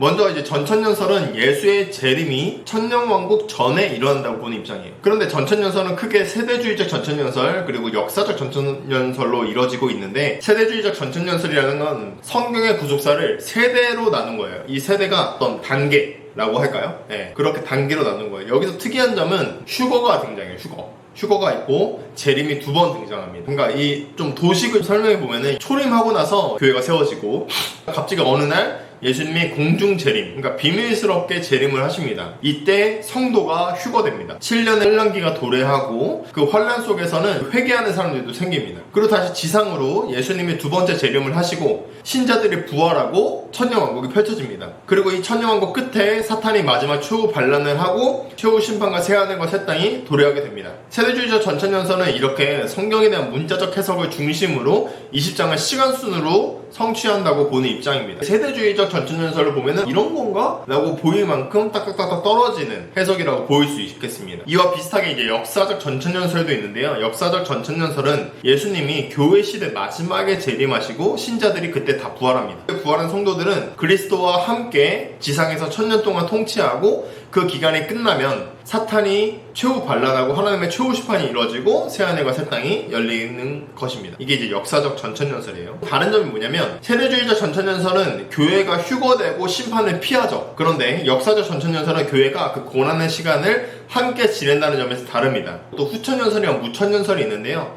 먼저 이제 전천년설은 예수의 재림이 천년왕국 전에 일어난다고 보는 입장이에요. 그런데 전천년설은 크게 세대주의적 전천년설 그리고 역사적 전천년설로 이뤄지고 있는데 세대주의적 전천년설이라는 건 성경의 구속사를 세대로 나눈 거예요. 이 세대가 어떤 단계 라고 할까요? 네, 그렇게 단계로 나눈 거예요. 여기서 특이한 점은 휴거가 등장해요, 휴거. 휴거가 있고 재림이 두 번 등장합니다. 그러니까 이 좀 도식을 설명해 보면은 초림하고 나서 교회가 세워지고 갑자기 어느 날 예수님이 공중 재림, 그러니까 비밀스럽게 재림을 하십니다. 이때 성도가 휴거됩니다. 7년의 환란기가 도래하고 그 환란 속에서는 회개하는 사람들도 생깁니다. 그리고 다시 지상으로 예수님이 두 번째 재림을 하시고 신자들이 부활하고 천년왕국이 펼쳐집니다. 그리고 이 천년왕국 끝에 사탄이 마지막 최후 반란을 하고 최후 심판과 새 하늘과 새 땅이 도래하게 됩니다. 세대주의적 전천연서는 이렇게 성경에 대한 문자적 해석을 중심으로 20장을 시간순으로 성취한다고 보는 입장입니다. 세대주의적 전천연설을 보면은 이런 건가? 라고 보일 만큼 딱딱딱딱 떨어지는 해석이라고 보일 수 있겠습니다. 이와 비슷하게 이제 역사적 전천연설도 있는데요. 역사적 전천연설은 예수님이 교회 시대 마지막에 재림하시고 신자들이 그때 다 부활합니다. 부활한 성도들은 그리스도와 함께 지상에서 천년 동안 통치하고 그 기간이 끝나면 사탄이 최후 반란하고 하나님의 최후 심판이 이루어지고 새 하늘과 새 땅이 열리는 것입니다. 이게 이제 역사적 전천연설이에요. 다른 점이 뭐냐면 세대주의적 전천연설은 교회가 휴거되고 심판을 피하죠. 그런데 역사적 전천연설은 교회가 그 고난의 시간을 함께 지낸다는 점에서 다릅니다. 또 후천연설이랑 무천연설이 있는데요.